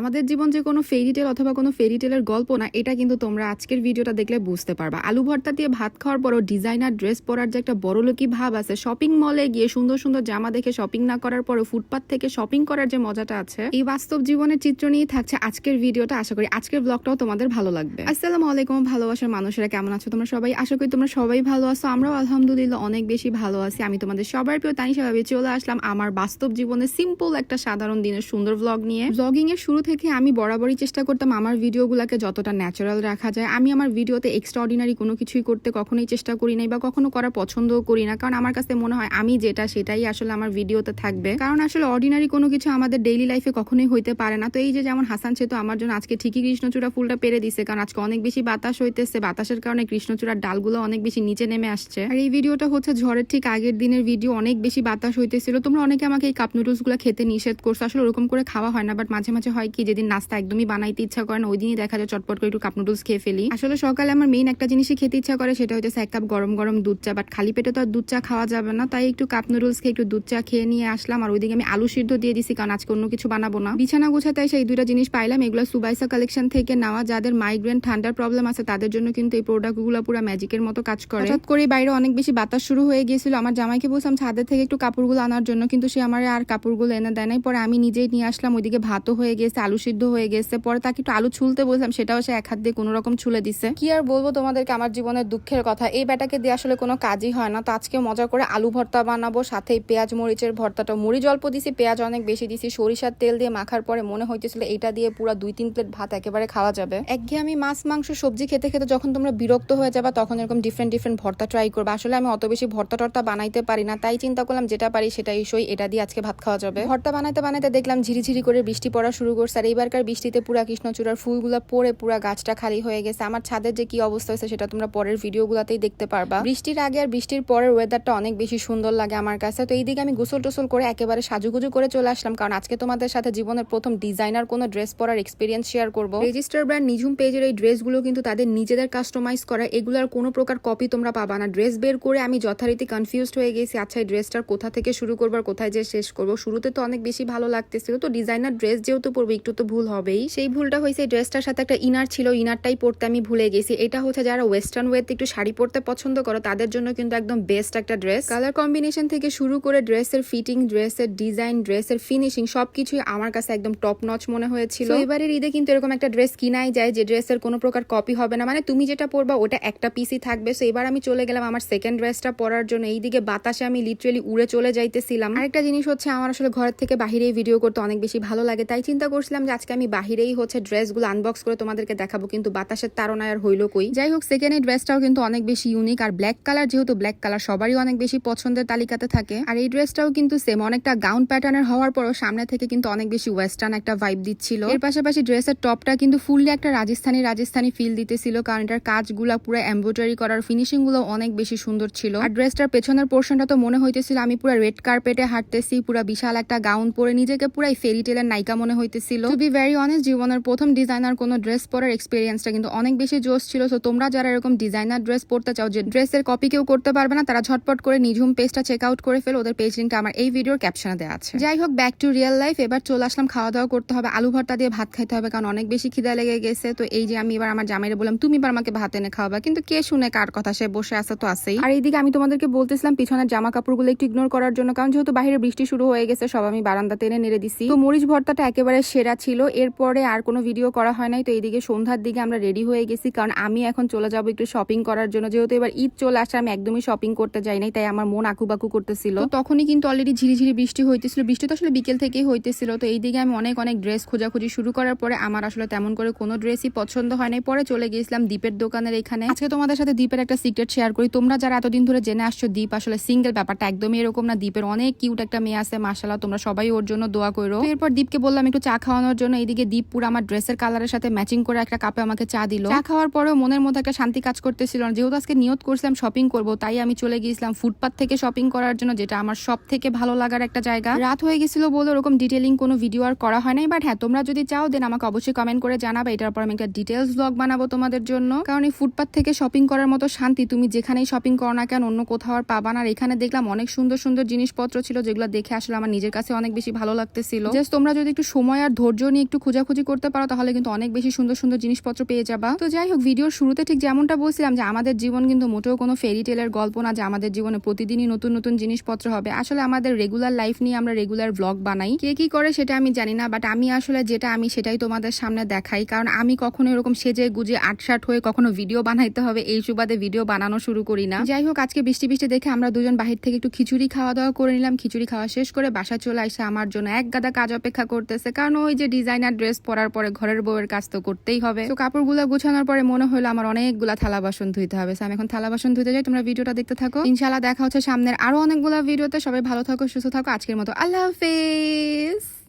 আমাদের জীবন যে কোনো ফেরিটেল অথবা কোনো ফেরিটেলের গল্প না, এটা কিন্তু তোমরা আজকের ভিডিওটা দেখলে বুঝতে পারবা। আলু ভর্তা দিয়ে ভাত খাওয়ার পরও ডিজাইনার ড্রেস পরার যে একটা বড়লোকি ভাব আছে শপিং মলে গিয়ে সুন্দর সুন্দর জামা দেখে শপিং না করার পরও ফুটপাথ থেকে শপিং করার যে মজাটা আছে, এই বাস্তব জীবনের চিত্র নিয়ে থাকছে আজকের ভিডিওটা আশা করি আজকের ব্লগটাও তোমাদের ভালো লাগবে। আসসালামু আলাইকুম ভালোবাসার মানুষেরা, কেমন আছো তোমরা সবাই? আশা করি তোমরা সবাই ভালো আছো, আমরাও আলহামদুলিল্লাহ অনেক বেশি ভালো আছি। আমি তোমাদের সবার প্রিয় তানিশা ভাবি, চলে আসলাম আমার বাস্তব জীবনে সিম্পল একটা সাধারণ দিনের সুন্দর ব্লগ নিয়ে। ব্লগিং এর শুরু থেকে আমি বরাবরই চেষ্টা করতাম আমার ভিডিওগুলোকে যতটা ন্যাচারাল রাখা যায়। আমি আমার ভিডিওতে এক্সট্রা অর্ডিনারি কোনো কিছুই করতে কখনোই চেষ্টা করি নাই বা কখনো করা পছন্দও করি না। কারণ আমার কাছে মনে হয় আমি যেটা সেটাই আসলে আমার ভিডিওতে থাকবে। কারণ আসলে অর্ডিনারি কোনো কিছু আমাদের ডেইলি লাইফে কখনোই হইতে পারে না। তো এই যে যেমন হাসান সেতু আমার জন্য আজকে ঠিকই কৃষ্ণচূড়া ফুলটা পেরে দিছে। কারণ আজকে অনেক বেশি বাতাস হইতেছে। বাতাসের কারণে কৃষ্ণচূড়ার ডালগুলো অনেক বেশি নিচে নেমে আসছে। আর এই ভিডিওটা হচ্ছে ঝড়ের ঠিক আগের দিনের ভিডিও। অনেক বেশি বাতাস হইতেছিল। তোমরা অনেকে আমাকে এই কাপ নুডলসগুলো খেতে নিষেধ করছ। আসলে ওরকম করে খাওয়া হয় না। বাট মাঝে মাঝে হয় কি যেদিন নাস্তা একদমই বানাইতে ইচ্ছা করে না ওই দিনই দেখা যায় চটপট করে একটু কাপ নুডলস খেয়ে ফেলি। আসলে সকালে আমার মেইন একটা জিনিসই খেতে ইচ্ছা করে, সেটা হচ্ছে এক কাপ গরম গরম দুধ চা বাট খালি পেটে তো আর দুধ চা খাওয়া যাবে না, তাই একটু কাপ নুডলস খেয়ে একটু দুধ চা খেয়ে নিয়ে আসলাম, আর ওইদিকে আমি আলু সিদ্ধ দিয়ে দিছি, কারণ আজকে অন্য কিছু বানাবো না। বিছানা গোছাতে সেই দুইটা জিনিস পাইলাম, এগুলো সুবাইসা কালেকশন থেকে নেওয়া, যাদের মাইগ্রেন ঠান্ডার প্রবলেম আছে, তাদের জন্য কিন্তু এই প্রোডাক্টগুলো পুরো ম্যাজিকের মতো কাজ করে। হঠাৎ করে বাইরে অনেক বেশি বাতাস শুরু হয়ে গিয়েছিল, আমার জামাইকে বলছিলাম ছাদের থেকে একটু কাপড়গুলো আনার জন্য, কিন্তু সে আমার আর কাপড়গুলো এনে দেয় নাই, পরে আমি নিজেই নিয়ে আসলাম, ওইদিকে ভাতও হয়ে গেছে আলু সিদ্ধ হয়ে গেছে। পরে তাকে একটু আলু ছুলতে বললাম সেটাও সে এক হাত দিয়ে কোনো রকম ছুলে দিছে। কি আর বলব তোমাদেরকে, আমার জীবনের দুঃখের কথা। এই ব্যাটাকে দিয়ে আসলে কোনো কাজই হয় না। তো আজকে মজা করে আলু ভর্তা বানাবো, সাথে পেঁয়াজ মরিচের ভর্তাটা মরিচ অল্প দিছি, পেঁয়াজ অনেক বেশি দিছি। সরিষার তেল দিয়ে মাখার পরে মনে হইতেছিল এটা দিয়ে পুরো দুই তিন প্লেট ভাত একেবারে খাওয়া যাবে। একঘেয়ে আমি মাছ, মাংস, সবজি খেতে খেতে যখন তোমরা বিরক্ত হয়ে যাবা, তখন এরকম ডিফারেন্ট ডিফারেন্ট ভর্তা ট্রাই করবে। আসলে আমি অত বেশি ভর্তা টর্তা বানাইতে পারি না। তাই চিন্তা করলাম, যেটা পারি সেটাই সই। এটা দিয়ে আজকে ভাত খাওয়া যাবে। ভর্তা বানাইতে বানাইতে দেখলাম ঝিরিঝিরি করে বৃষ্টি পড়া শুরু করছে। আর এইবারকার বৃষ্টিতে পুরা কৃষ্ণচূড়ার ফুলগুলো পড়ে পুরা গাছটা খালি হয়ে গেছে। আমার ছাদের যে কি অবস্থা হয়েছে সেটা তোমরা পরের ভিডিওগুলোতেই দেখতে পারবা। বৃষ্টির আগে আর বৃষ্টির পরের ওয়েদারটা অনেক বেশি সুন্দর লাগে আমার কাছে। তো এইদিকে আমি গোসল টোসল করে একেবারে সাজুগুজু করে চলে আসলাম, কারণ আজকে তোমাদের সাথে জীবনের প্রথম ডিজাইনার কোনো ড্রেস পরার এক্সপিরিয়েন্স শেয়ার করব। রেজিস্টার ব্র্যান্ড নিঝুম পেজের এই ড্রেসগুলো কিন্তু তাদের নিজেদের কাস্টমাইজ করা, এগুলোর কোনো প্রকার কপি তোমরা পাবা না। ড্রেস বের করে আমি যথারীতি কনফিউজড হয়ে গেছি আচ্ছা এই ড্রেসটার কোথা থেকে শুরু করব আর কোথায় যে শেষ করব? শুরুতে তো অনেক বেশি ভালো লাগতেছিল। তো ডিজাইনার ড্রেস যেহেতু পরবো একটু তো ভুল হবেই। সেই ভুলটা হয়েছে ড্রেসটার সাথে একটা ইনার ছিল ইনারটাই পরতে আমি ভুলে গেছি। এটা হচ্ছে যারা ওয়েস্টার্ন ওয়েতে একটু শাড়ি পরতে পছন্দ করো, তাদের জন্য কিন্তু একদম বেস্ট একটা ড্রেস কালার কম্বিনেশন থেকে শুরু করে ড্রেসের ফিটিং ড্রেসের ডিজাইন ড্রেসের ফিনিশিং সবকিছুই আমার কাছে একদম টপ নচ মনে হয়েছিল। এবারের ঈদে কিন্তু এরকম একটা ড্রেস কিনাই যায় যে ড্রেসের কোনো প্রকার কপি হবে না। মানে তুমি যেটা পরবা, ওটা একটা পিসই থাকবে। সো এবার আমি চলে গেলাম আমার সেকেন্ড ড্রেসটা পরার জন্য। এইদিকে বাতাসে আমি লিটারেলি উড়ে চলে যাইতেছিলাম। আরেকটা জিনিস হচ্ছে, আমার আসলে ঘরের থেকে বাহিরেই ভিডিও করতে অনেক বেশি ভালো লাগে। তাই চিন্তা করছিলাম যে আজকে আমি বাহিরেই হচ্ছে ড্রেসগুলো আনবক্স করে তোমাদেরকে দেখাবো, কিন্তু বাতাসের তারনায় আর হইল কই? যাই হোক সেকেন্ড এই ড্রেসটাও কিন্তু অনেক বেশি ইউনিক আর ব্ল্যাক কালার যেহেতু ব্ল্যাক কালার সবারই অনেক বেশি পছন্দের তালিকাতে থাকে, আর এই ড্রেসটাও কিন্তু সেম অনেকটা গাউন প্যাটার্নের হওয়ার পরও সামনে থেকে কিন্তু অনেক বেশি ওয়েস্টার্ন একটা ভাইব দিচ্ছিল। এর পাশাপাশি ড্রেসের টপটা কিন্তু ফুললি একটা রাজস্থানী রাজস্থানী ফিল দিতেছিল, কারণ এটার কাজগুলো পুরো এমব্রয়ডারি করার ফিনিশিংগুলো অনেক বেশি সুন্দর ছিল। আর ড্রেসটার পেছনের পোর্শনটা তো মনে হইতেছিল, আমি পুরো রেড কার্পেটে হাঁটতেছি, পুরো বিশাল একটা গাউন পরে নিজেকে পুরাই ফেরি টেলের নায়িকা মনে হইতেছিল। টু বি ভেরি অনেস্ট জীবনের প্রথম ডিজাইনার কোনো ড্রেস পরার এক্সপিরিয়েন্সটা কিন্তু অনেক বেশি জোশ ছিল। তো তোমরা যারা এরকম ডিজাইনার ড্রেস পরতে চাও যে ড্রেসের কপি কেউ করতে পারবে না তারা ঝটপট করে নিঝুম পেজটা চেক আউট করে ফেল। ওদের পেজ লিঙ্কটা আমার এই ভিডিওর ক্যাপশনে দেওয়া আছে। যাই হোক ব্যাক টু রিয়েল লাইফ এবার চলে আসলাম খাওয়া দাওয়া করতে হবে। আলু ভর্তা দিয়ে ভাত খাইতে হবে কারণ অনেক বেশি খিদা লেগে গেছে। তো এই যে আমি এবার আমার জামাইরে বললাম তুমি এবার আমাকে ভাত এনে খাওয়াবা। কিন্তু কে শুনে কার কথা সে বসে আছে তো আছেই। আর এইদিকে আমি তোমাদেরকে বলতেছিলাম পিছনের জামা কাপড়গুলো একটু ইগনোর করার জন্য কারণ যেহেতু বাইরে বৃষ্টি শুরু হয়ে গেছে সব আমি বারান্দাতে এনে নেড়ে দিছি। তো মরিচ ভর্তাটা একেবারে সেরা ছিল। এরপরে আর কোনো ভিডিও করা হয় নাই। তো এইদিকে সন্ধ্যার দিকে আমরা রেডি হয়ে গেছি। কারণ আমি এখন চলে যাব একটু শপিং করার জন্য। যেহেতু এবার ঈদ চলে আসে, আমি একদমই শপিং করতে যাই নাই, তাই আমার মন আকুবাকু করতেছিল। তখনই কিন্তু অলরেডি ঝিরিঝিরি বৃষ্টি হইতেছিল। বৃষ্টি তো আসলে বিকেল থেকেই হইতেছিল। তো এইদিকে আমি অনেক অনেক ড্রেস খোঁজাখুঁজি শুরু করার পরে আমার আসলে তেমন করে কোনো ড্রেসই পছন্দ হয় নাই। পরে চলে গিয়েছিলাম দ্বীপের দোকানের এখানে। আজকে তোমাদের সাথে দ্বীপের একটা সিক্রেট শেয়ার করি। তোমরা যারা এতদিন ধরে জেনে আসছো, দীপ আসলে সিঙ্গেল ব্যাপারটা একদমই এরকম না। দীপের অনেক কিউট একটা মেয়ে আছে মাসালা তোমরা সবাই ওর জন্য দোয়া করো। এরপর দীপকে বললাম, একটু চা খাওয়ানোর জন্য এইদিকে দীপ পুরো আমার ড্রেসের কালারের সাথে ম্যাচিং করে একটা কাপে আমাকে চা দিল। চা খাওয়ার পরেও মনের মধ্যে একটা শান্তি কাজ করতেছিল না। যেহেতু আজকে নিয়ত করছিলাম শপিং করব, তাই আমি চলে গিয়েছিলাম ফুটপাথ থেকে শপিং করার জন্য, যেটা আমার সব থেকে ভালো লাগার একটা জায়গা। রাত হয়ে গেছিল বলে ওরকম ডিটেলিং কোনো ভিডিও আর করা হয় নাই বাট হ্যাঁ তোমরা যদি চাও দেন আমাকে অবশ্যই কমেন্ট করে জানাবে। এটার পর আমি একটা ডিটেলস ব্লগ বানাবো তোমাদের জন্য। কারণ এই ফুটপাথ থেকে শপিং করার মতো শান্তি তুমি যেখানেই শপিং করো না কেন, অন্য কোথাও আর পাবা না। আর এখানে দেখলাম অনেক সুন্দর সুন্দর জিনিসপত্র ছিল, যেগুলো দেখে আসলে আমার নিজের কাছে অনেক বেশি ভালো লাগতেছিল। জাস্ট তোমরা যদি একটু সময় আর ধৈর্য ধৈর্য নিয়ে একটু খোঁজাখুঁজি করতে পারো, তাহলে কিন্তু অনেক বেশি সুন্দর সুন্দর জিনিসপত্র পেয়ে যাবা। তো যাই হোক, ভিডিওর শুরুতে ঠিক যেমনটা বলছিলাম যে আমাদের জীবন কিন্তু মোটেও কোনো ফেরি টেলের গল্প না যে আমাদের জীবনে প্রতিদিনই নতুন নতুন জিনিসপত্র হবে। আসলে আমাদের রেগুলার লাইফ নিয়ে আমরা রেগুলার ব্লগ বানাই। কে কি করে সেটা আমি জানি না বাট আমি আসলে যেটা আমি সেটাই তোমাদের সামনে দেখাই। কারণ আমি কখনো এরকম সেজে গুজে আটসাট হয়ে কখনো ভিডিও বানাইতে হবে, এই সুবাদে ভিডিও বানানো শুরু করি না। যাই হোক, আজকে বৃষ্টি বৃষ্টি দেখে আমরা দুজন বাহির থেকে একটু খিচুড়ি খাওয়া দাওয়া করে নিলাম। খিচুড়ি খাওয়া শেষ করে বাসা চলে আসে আমার জন্য। এক গাদা কাজ অপেক্ষা করতেছে, কারণ ওই যে ডিজাইনার ড্রেস পরার পরে ঘরের বউয়ের কাজ তো করতেই হবে। তো কাপড়গুলো গুছানোর পরে মনে হলো আমার অনেকগুলা থালা বাসন ধুইতে হবে। আমি এখন থালা বাসন ধুতে যাই, তোমরা ভিডিওটা দেখতে থাকো। ইনশাল্লাহ দেখা হচ্ছে সামনের আরও অনেকগুলো ভিডিওতে। সবাই ভালো থাকো, সুস্থ থাকো। আজকের মতো আল্লাহ হাফেজ।